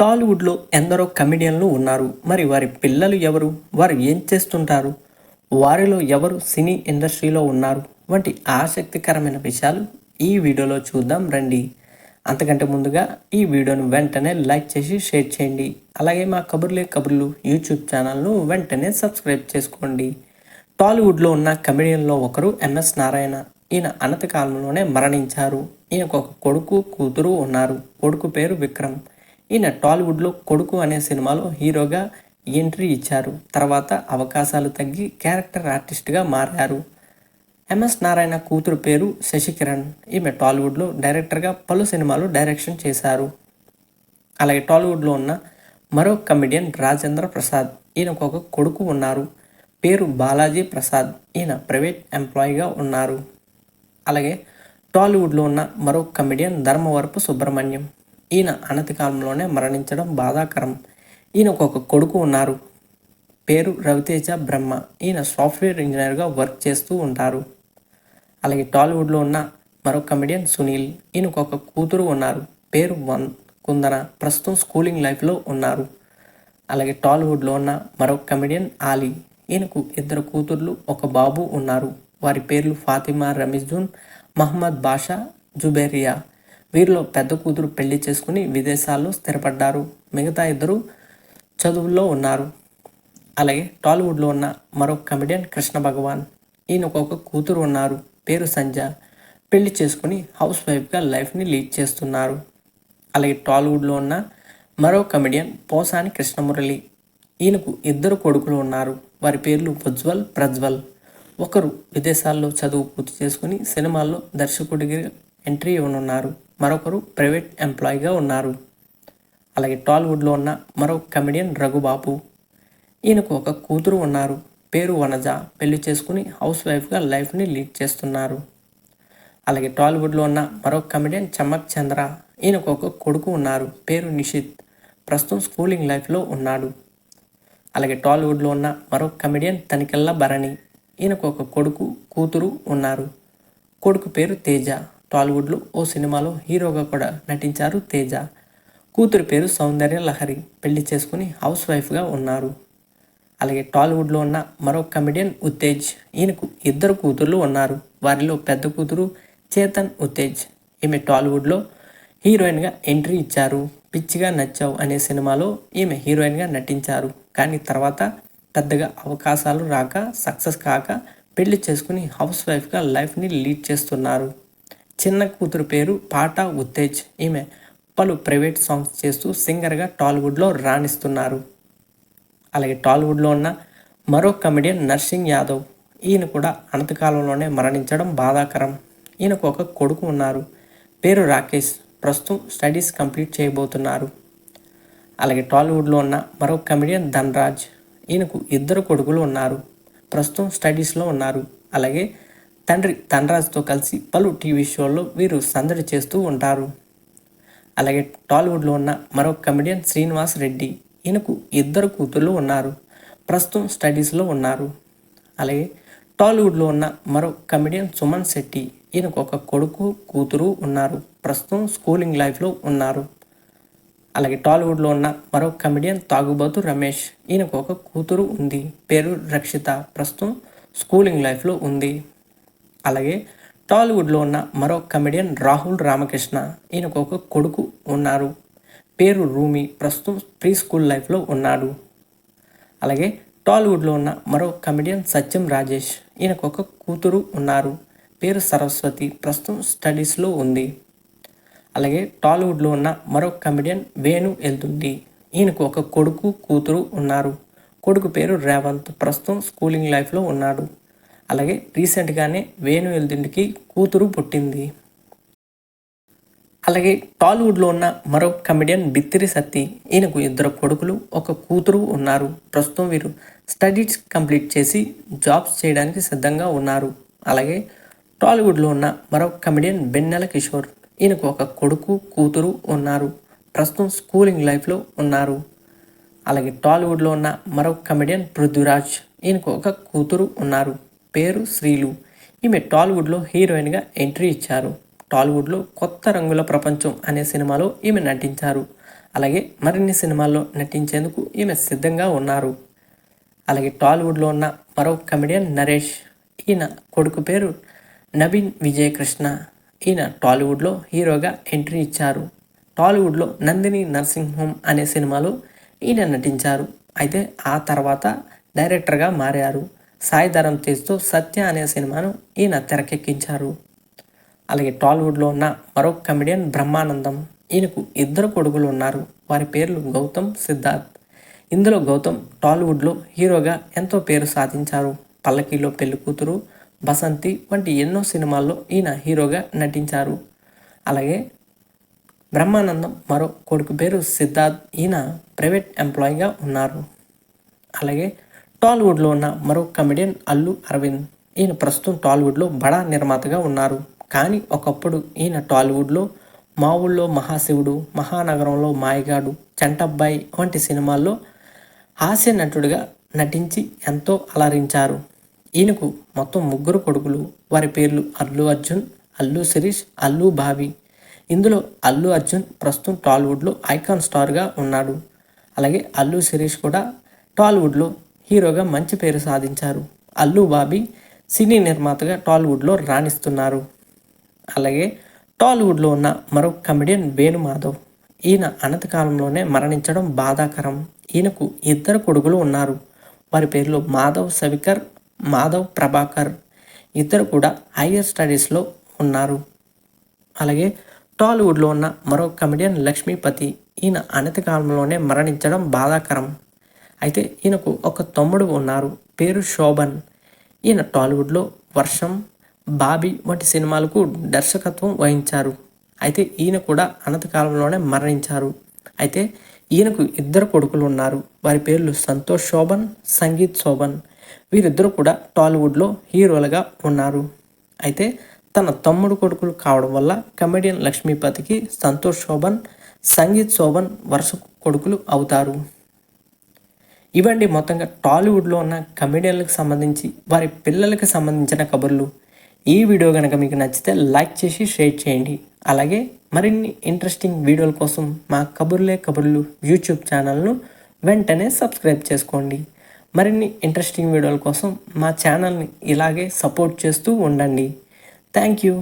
టాలీవుడ్లో ఎందరో కమెడియన్లు ఉన్నారు. మరి వారి పిల్లలు ఎవరు? వారు ఏం చేస్తుంటారు? వారిలో ఎవరు సినీ ఇండస్ట్రీలో ఉన్నారు? వంటి ఆసక్తికరమైన విషయాలు ఈ వీడియోలో చూద్దాం రండి. అంతకంటే ముందుగా ఈ వీడియోను వెంటనే లైక్ చేసి షేర్ చేయండి. అలాగే మా కబుర్లే కబుర్లు యూట్యూబ్ ఛానల్ను వెంటనే సబ్స్క్రైబ్ చేసుకోండి. టాలీవుడ్లో ఉన్న కమెడియన్లో ఒకరు ఎంఎస్ నారాయణ. ఈయన అనతకాలంలోనే మరణించారు. ఈయనకు ఒక కొడుకు కూతురు ఉన్నారు. కొడుకు పేరు విక్రమ్. ఈయన టాలీవుడ్లో కొడుకు అనే సినిమాలో హీరోగా ఎంట్రీ ఇచ్చారు. తర్వాత అవకాశాలు తగ్గి క్యారెక్టర్ ఆర్టిస్ట్గా మారారు. ఎంఎస్ నారాయణ కూతురు పేరు శశికిరణ్. ఈమె టాలీవుడ్లో డైరెక్టర్గా పలు సినిమాలు డైరెక్షన్ చేశారు. అలాగే టాలీవుడ్లో ఉన్న మరో కమెడియన్ రాజేంద్ర ప్రసాద్. ఈయనకు ఒక కొడుకు ఉన్నారు. పేరు బాలాజీ ప్రసాద్. ఈయన ప్రైవేట్ ఎంప్లాయీగా ఉన్నారు. అలాగే టాలీవుడ్లో ఉన్న మరో కమెడియన్ ధర్మవరపు సుబ్రహ్మణ్యం. ఈయన అనతి కాలంలోనే మరణించడం బాధాకరం. ఈయనకు ఒక కొడుకు ఉన్నారు. పేరు రవితేజ బ్రహ్మ. ఈయన సాఫ్ట్వేర్ ఇంజనీర్గా వర్క్ చేస్తూ ఉంటారు. అలాగే టాలీవుడ్లో ఉన్న మరో కమెడియన్ సునీల్. ఈయనకు ఒక కూతురు ఉన్నారు. పేరు వన్ కుందన. ప్రస్తుతం స్కూలింగ్ లైఫ్లో ఉన్నారు. అలాగే టాలీవుడ్లో ఉన్న మరో కమెడియన్ ఆలీ. ఈయనకు ఇద్దరు కూతుర్లు ఒక బాబు ఉన్నారు. వారి పేర్లు ఫాతిమా రమీజున్ మహమ్మద్ బాషా జుబేరియా. వీరిలో పెద్ద కూతురు పెళ్ళి చేసుకుని విదేశాల్లో స్థిరపడ్డారు. మిగతా ఇద్దరు చదువుల్లో ఉన్నారు. అలాగే టాలీవుడ్లో ఉన్న మరో కమెడియన్ కృష్ణ భగవాన్. ఈయనకు ఒక కూతురు ఉన్నారు. పేరు సంజ పెళ్ళి చేసుకుని హౌస్ వైఫ్గా లైఫ్ని లీడ్ చేస్తున్నారు. అలాగే టాలీవుడ్లో ఉన్న మరో కమెడియన్ పోసాని కృష్ణమురళి. ఈయనకు ఇద్దరు కొడుకులు ఉన్నారు. వారి పేర్లు ఉజ్వల్ ప్రజ్వల్. ఒకరు విదేశాల్లో చదువు పూర్తి చేసుకుని సినిమాల్లో దర్శకుడిగా ఎంట్రీ ఇవ్వనున్నారు. మరొకరు ప్రైవేట్ ఎంప్లాయీగా ఉన్నారు. అలాగే టాలీవుడ్లో ఉన్న మరో కమెడియన్ రఘుబాబు. ఈయనకు ఒక కూతురు ఉన్నారు. పేరు వనజ. పెళ్ళి చేసుకుని హౌస్ వైఫ్గా లైఫ్ని లీడ్ చేస్తున్నారు. అలాగే టాలీవుడ్లో ఉన్న మరో కమెడియన్ చమ్మక్ చంద్ర. ఈయనకు ఒక కొడుకు ఉన్నారు. పేరు నిషిత్. ప్రస్తుతం స్కూలింగ్ లైఫ్లో ఉన్నాడు. అలాగే టాలీవుడ్లో ఉన్న మరో కమెడియన్ తనికెళ్ళ భరణి. ఈయనకు ఒక కొడుకు కూతురు ఉన్నారు. కొడుకు పేరు తేజ. టాలీవుడ్లో ఓ సినిమాలో హీరోగా కూడా నటించారు తేజ. కూతురు పేరు సౌందర్య లహరి. పెళ్ళి చేసుకుని హౌస్ వైఫ్గా ఉన్నారు. అలాగే టాలీవుడ్లో ఉన్న మరో కమెడియన్ ఉత్తేజ్. ఈయనకు ఇద్దరు కూతుర్లు ఉన్నారు. వారిలో పెద్ద కూతురు చేతన్ ఉత్తేజ్. ఈమె టాలీవుడ్లో హీరోయిన్గా ఎంట్రీ ఇచ్చారు. పిచ్చిగా నచ్చావు అనే సినిమాలో ఈమె హీరోయిన్గా నటించారు. కానీ తర్వాత పెద్దగా అవకాశాలు రాక సక్సెస్ కాక పెళ్ళి చేసుకుని హౌస్ వైఫ్గా లైఫ్ని లీడ్ చేస్తున్నారు. చిన్న కూతురు పేరు పాట ఉత్తేజ్. ఈమె పలు ప్రైవేట్ సాంగ్స్ చేస్తూ సింగర్గా టాలీవుడ్లో రాణిస్తున్నారు. అలాగే టాలీవుడ్లో ఉన్న మరో కమెడియన్ నర్సింగ్ యాదవ్. ఈయన కూడా అనంతకాలంలోనే మరణించడం బాధాకరం. ఈయనకు ఒక కొడుకు ఉన్నారు. పేరు రాకేష్. ప్రస్తుతం స్టడీస్ కంప్లీట్ చేయబోతున్నారు. అలాగే టాలీవుడ్లో ఉన్న మరో కమెడియన్ ధన్రాజ్. ఈయనకు ఇద్దరు కొడుకులు ఉన్నారు. ప్రస్తుతం స్టడీస్లో ఉన్నారు. అలాగే తండ్రి తన్రాజ్తో కలిసి పలు టీవీ షోల్లో వీరు సందడి చేస్తూ ఉంటారు. అలాగే టాలీవుడ్లో ఉన్న మరో కమెడియన్ శ్రీనివాస్ రెడ్డి ఈయనకు ఇద్దరు కూతుళ్ళు ఉన్నారు. ప్రస్తుతం స్టడీస్లో ఉన్నారు. అలాగే టాలీవుడ్లో ఉన్న మరో కమెడియన్ సుమన్ శెట్టి ఈయనకు ఒక కొడుకు కూతురు ఉన్నారు. ప్రస్తుతం స్కూలింగ్ లైఫ్లో ఉన్నారు. అలాగే టాలీవుడ్లో ఉన్న మరో కమెడియన్ తాగుబోతు రమేష్ ఈయనకు ఒక కూతురు ఉంది. పేరు రక్షిత. ప్రస్తుతం స్కూలింగ్ లైఫ్లో ఉంది. అలాగే టాలీవుడ్లో ఉన్న మరో కమెడియన్ రాహుల్ రామకృష్ణ ఈయనకు ఒక కొడుకు ఉన్నారు. పేరు రూమి ప్రస్తుతం ప్రీ స్కూల్ లైఫ్లో ఉన్నాడు. అలాగే టాలీవుడ్లో ఉన్న మరో కమెడియన్ సత్యం రాజేష్ ఈయనకు ఒక కూతురు ఉన్నారు. పేరు సరస్వతి ప్రస్తుతం స్టడీస్లో ఉంది. అలాగే టాలీవుడ్లో ఉన్న మరో కమెడియన్ వేణు వెళ్తుంది ఈయనకు ఒక కొడుకు కూతురు ఉన్నారు. కొడుకు పేరు రేవంత్ ప్రస్తుతం స్కూలింగ్ లైఫ్లో ఉన్నాడు. అలాగే రీసెంట్గానే వేణు ఎల్దుండికి కూతురు పుట్టింది. అలాగే టాలీవుడ్లో ఉన్న మరో కమెడియన్ బిత్తిరి సత్తి ఈయనకు ఇద్దరు కొడుకులు ఒక కూతురు ఉన్నారు. ప్రస్తుతం వీరు స్టడీస్ కంప్లీట్ చేసి జాబ్స్ చేయడానికి సిద్ధంగా ఉన్నారు. అలాగే టాలీవుడ్లో ఉన్న మరో కమెడియన్ బెన్నెల కిషోర్ ఈయనకు ఒక కొడుకు కూతురు ఉన్నారు. ప్రస్తుతం స్కూలింగ్ లైఫ్లో ఉన్నారు. అలాగే టాలీవుడ్లో ఉన్న మరో కమెడియన్ పృథ్వీరాజ్ ఈయనకు ఒక కూతురు ఉన్నారు. పేరు శ్రీలు. ఈమె టాలీవుడ్లో హీరోయిన్గా ఎంట్రీ ఇచ్చారు. టాలీవుడ్లో కొత్త రంగుల ప్రపంచం అనే సినిమాలో ఈమె నటించారు. అలాగే మరిన్ని సినిమాల్లో నటించేందుకు ఈమె సిద్ధంగా ఉన్నారు. అలాగే టాలీవుడ్లో ఉన్న మరో కమెడియన్ నరేష్ ఈయన కొడుకు పేరు నవీన్ విజయకృష్ణ. ఈయన టాలీవుడ్లో హీరోగా ఎంట్రీ ఇచ్చారు. టాలీవుడ్లో నందిని నర్సింగ్ హోమ్ అనే సినిమాలో ఈయన నటించారు. అయితే ఆ తర్వాత డైరెక్టర్గా మారారు. సాయి ధరం తీస్తూ సత్య అనే సినిమాను ఈయన తెరకెక్కించారు. అలాగే టాలీవుడ్లో ఉన్న మరో కమెడియన్ బ్రహ్మానందం ఈయనకు ఇద్దరు కొడుకులు ఉన్నారు. వారి పేర్లు గౌతమ్ సిద్ధార్థ్. ఇందులో గౌతమ్ టాలీవుడ్లో హీరోగా ఎంతో పేరు సాధించారు. పల్లకీలో పెళ్ళి కూతురు బసంతి వంటి ఎన్నో సినిమాల్లో ఈయన హీరోగా నటించారు. అలాగే బ్రహ్మానందం మరో కొడుకు పేరు సిద్ధార్థ్ ఈయన ప్రైవేట్ ఎంప్లాయీగా ఉన్నారు. అలాగే టాలీవుడ్లో ఉన్న మరో కమెడియన్ అల్లు అరవింద్. ఈయన ప్రస్తుతం టాలీవుడ్లో బడా నిర్మాతగా ఉన్నారు. కానీ ఒకప్పుడు ఈయన టాలీవుడ్లో మా ఊళ్ళో మహాశివుడు మహానగరంలో మాయగాడు చంటబ్బాయి వంటి సినిమాల్లో హాస్య నటుడిగా నటించి ఎంతో అలరించారు. ఈయనకు మొత్తం ముగ్గురు కొడుకులు వారి పేర్లు అల్లు అర్జున్ అల్లు శిరీష్ అల్లు బావి. ఇందులో అల్లు అర్జున్ ప్రస్తుతం టాలీవుడ్లో ఐకాన్ స్టార్గా ఉన్నాడు. అలాగే అల్లు శిరీష్ కూడా టాలీవుడ్లో హీరోగా మంచి పేరు సాధించారు. అల్లు బాబీ సినీ నిర్మాతగా టాలీవుడ్లో రాణిస్తున్నారు. అలాగే టాలీవుడ్లో ఉన్న మరో కమెడియన్ వేణుమాధవ్. ఈయన అనంతకాలంలోనే మరణించడం బాధాకరం. ఈయనకు ఇద్దరు కొడుకులు ఉన్నారు. వారి పేర్లు మాధవ్ సవికర్ మాధవ్ ప్రభాకర్. ఇద్దరు కూడా హయ్యర్ స్టడీస్లో ఉన్నారు. అలాగే టాలీవుడ్లో ఉన్న మరో కమెడియన్ లక్ష్మీపతి. ఈయన అనతి కాలంలోనే మరణించడం బాధాకరం. అయితే ఈయనకు ఒక తమ్ముడు ఉన్నారు పేరు శోభన్. ఈయన టాలీవుడ్లో వర్షం బాబీ వంటి సినిమాలకు దర్శకత్వం వహించారు. అయితే ఈయన కూడా అనంతకాలంలోనే మరణించారు. అయితే ఈయనకు ఇద్దరు కొడుకులు ఉన్నారు. వారి పేర్లు సంతోష్ శోభన్ సంగీత్ శోభన్. వీరిద్దరూ కూడా టాలీవుడ్లో హీరోలుగా ఉన్నారు. అయితే తన తమ్ముడు కొడుకులు కావడం వల్ల కమెడియన్ లక్ష్మీపతికి సంతోష్ శోభన్ సంగీత్ శోభన్ వరుస కొడుకులు అవుతారు. ఇవండి మొత్తంగా టాలీవుడ్లో ఉన్న కమెడియన్లకు సంబంధించి వారి పిల్లలకు సంబంధించిన కబుర్లు. ఈ వీడియో కనుక మీకు నచ్చితే లైక్ చేసి షేర్ చేయండి. అలాగే మరిన్ని ఇంట్రెస్టింగ్ వీడియోల కోసం మా కబుర్లే కబుర్లు యూట్యూబ్ ఛానల్ను వెంటనే సబ్స్క్రైబ్ చేసుకోండి. మరిన్ని ఇంట్రెస్టింగ్ వీడియోల కోసం మా ఛానల్ని ఇలాగే సపోర్ట్ చేస్తూ ఉండండి. Thank you.